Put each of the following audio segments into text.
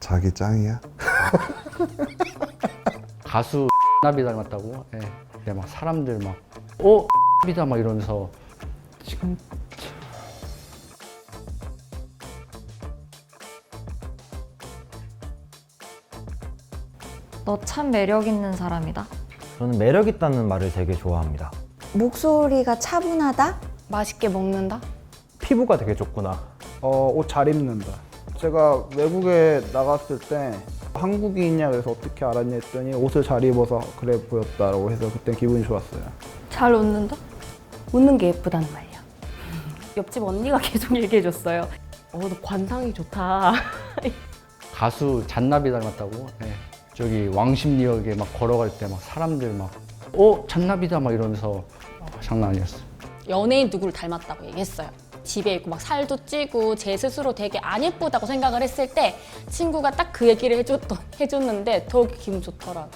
자기 짱이야? 가수 나비 닮았다고? 예. 근데 막 사람들 막 어? 비다 막 이러면서 지금 너 참 매력 있는 사람이다. 저는 매력 있다는 말을 되게 좋아합니다. 목소리가 차분하다? 맛있게 먹는다? 피부가 되게 좋구나. 어, 옷 잘 입는다. 제가 외국에 나갔을 때 한국인이냐 그래서 어떻게 알았냐 했더니 옷을 잘 입어서 그래 보였다라고 해서 그때 기분이 좋았어요. 잘 웃는다? 웃는 게 예쁘다는 말이야. 옆집 언니가 계속 얘기해줬어요. 어, 너 관상이 좋다. 가수 잔나비 닮았다고? 예. 저기 왕십리역에 막 걸어갈 때 막 사람들 막 어? 잔나비다 막 이러면서 아, 장난 아니었어요. 연예인 누구를 닮았다고 얘기했어요. 집에 있고 막 살도 찌고 제 스스로 되게 안 예쁘다고 생각을 했을 때 친구가 딱 그 얘기를 해줬던, 해줬는데 더 기분 좋더라고.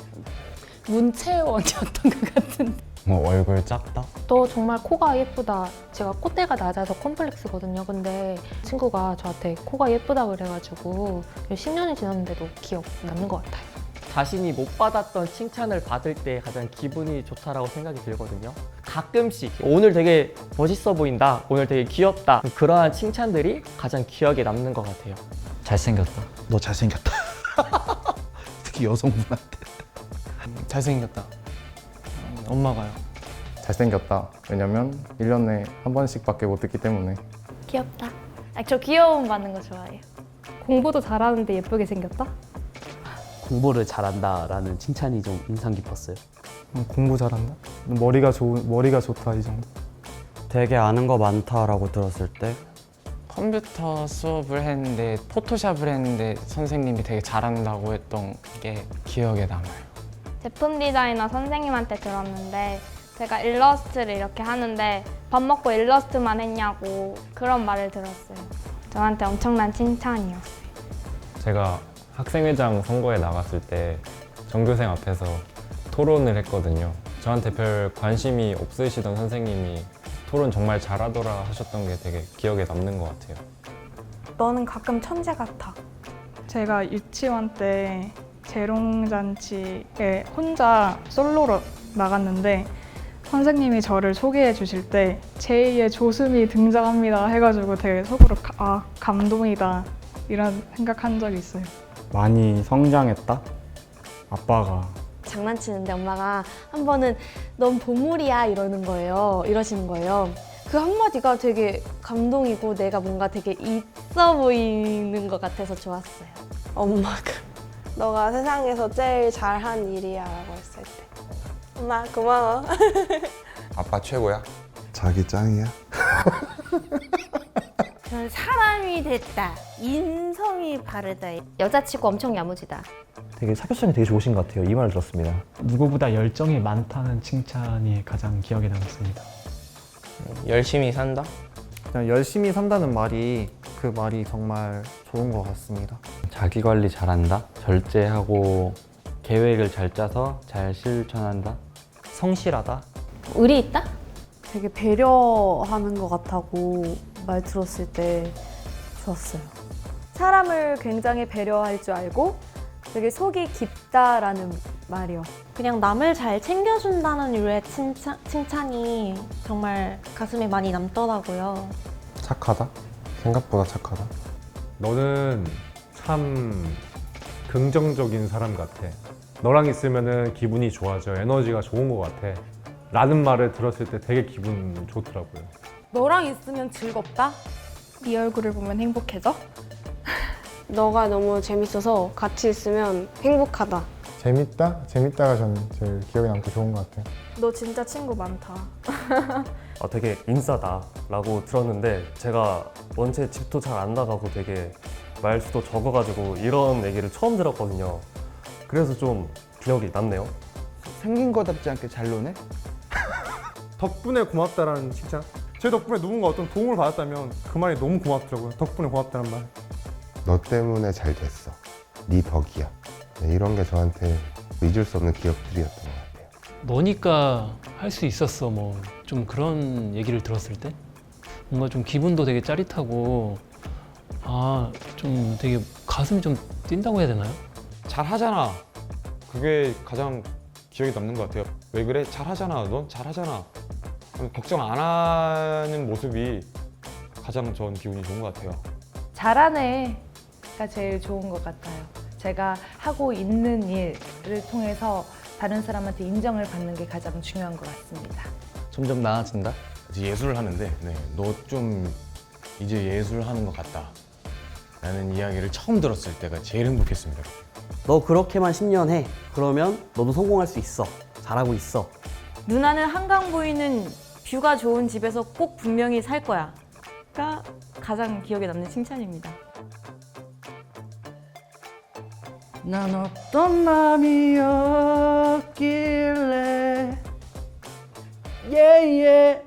문채원이었던 것 같은데. 뭐 얼굴 작다? 너 정말 코가 예쁘다. 제가 콧대가 낮아서 콤플렉스거든요. 근데 친구가 저한테 코가 예쁘다 그래가지고 10년이 지났는데도 기억 남는 것 같아요. 자신이 못 받았던 칭찬을 받을 때 가장 기분이 좋다라고 생각이 들거든요. 가끔씩 오늘 되게 멋있어 보인다, 오늘 되게 귀엽다 그러한 칭찬들이 가장 기억에 남는 것 같아요. 잘생겼다. 너 잘생겼다. 특히 여성분한테. 잘생겼다. 엄마가요. 잘생겼다. 왜냐면 1년에 한 번씩밖에 못 듣기 때문에 귀엽다. 아, 저 귀여움 받는 거 좋아해요. 공부도 잘하는데 예쁘게 생겼다? 공부를 잘한다라는 칭찬이 좀 인상 깊었어요. 음, 공부 잘한다? 머리가 좋은 머리가 좋다 이 정도. 되게 아는 거 많다라고 들었을 때 컴퓨터 수업을 했는데 포토샵을 했는데 선생님이 되게 잘한다고 했던 게 기억에 남아요. 제품 디자이너 선생님한테 들었는데 제가 일러스트를 이렇게 하는데 밥 먹고 일러스트만 했냐고 그런 말을 들었어요. 저한테 엄청난 칭찬이었어요. 제가 학생회장 선거에 나갔을 때 전교생 앞에서 토론을 했거든요. 저한테 별 관심이 없으시던 선생님이 토론 정말 잘하더라 하셨던 게 되게 기억에 남는 것 같아요. 너는 가끔 천재 같아. 제가 유치원 때 재롱잔치에 혼자 솔로로 나갔는데 선생님이 저를 소개해 주실 때 제2의 조수미 등장합니다 해가지고 되게 속으로 가- 아 감동이다 이런 생각한 적이 있어요. 많이 성장했다. 아빠가 장난치는데 엄마가 한 번은 넌 보물이야 이러는 거예요. 이러시는 거예요. 그 한마디가 되게 감동이고 내가 뭔가 되게 있어 보이는 것 같아서 좋았어요. 엄마가 너가 세상에서 제일 잘한 일이야 라고 했을 때 엄마 고마워. 아빠 최고야? 자기 짱이야? 저는 사람이 됐다. 인성이 바르다. 여자치고 엄청 야무지다. 되게 사교성이 되게 좋으신 것 같아요. 이 말을 들었습니다. 누구보다 열정이 많다는 칭찬이 가장 기억에 남습니다. 열심히 산다? 그냥 열심히 산다는 말이 그 말이 정말 좋은 것 같습니다. 자기 관리 잘한다. 절제하고 계획을 잘 짜서 잘 실천한다. 성실하다. 의리 있다? 되게 배려하는 것 같다고 말 들었을 때 좋았어요. 사람을 굉장히 배려할 줄 알고 되게 속이 깊다라는 말이요. 그냥 남을 잘 챙겨준다는 유의 칭찬, 칭찬이 정말 가슴에 많이 남더라고요. 착하다. 생각보다 착하다. 너는 참 긍정적인 사람 같아. 너랑 있으면 기분이 좋아져. 에너지가 좋은 것 같아. 라는 말을 들었을 때 되게 기분 좋더라고요. 너랑 있으면 즐겁다? 네 얼굴을 보면 행복해져? 너가 너무 재밌어서 같이 있으면 행복하다. 재밌다? 재밌다가 전 제일 기억에 남고 좋은 것 같아요. 너 진짜 친구 많다. 아, 되게 인싸다라고 들었는데 제가 원체 집도 잘 안 나가고 되게 말수도 적어가지고 이런 얘기를 처음 들었거든요. 그래서 좀 기억이 남네요. 생긴 거답지 않게 잘 노네. 덕분에 고맙다라는 칭찬. 제 덕분에 누군가 어떤 도움을 받았다면 그 말이 너무 고맙더라고요. 덕분에 고맙다는 말. 너 때문에 잘 됐어. 네 덕이야. 네, 이런 게 저한테 잊을 수 없는 기억들이었던 것 같아요. 너니까 할 수 있었어 뭐 좀 그런 얘기를 들었을 때 뭔가 좀 기분도 되게 짜릿하고 아 좀 되게 가슴이 좀 뛴다고 해야 되나요? 잘 하잖아. 그게 가장 기억에 남는 것 같아요. 왜 그래? 잘 하잖아. 넌 잘 하잖아. 걱정 안 하는 모습이 가장 전 기분이 좋은 것 같아요. 잘하네 가 제일 좋은 것 같아요. 제가 하고 있는 일을 통해서 다른 사람한테 인정을 받는 게 가장 중요한 것 같습니다. 점점 나아진다? 이제 예술을 하는데 네, 너 좀 이제 예술 하는 것 같다 라는 이야기를 처음 들었을 때가 제일 행복했습니다 너 그렇게만 10년 해. 그러면 너도 성공할 수 있어. 잘하고 있어. 누나는 한강 보이는 뷰가 좋은 집에서 꼭 분명히 살 거야. 가 가장 기억에 남는 칭찬입니다. 난 어떤 마음이었길래. 예예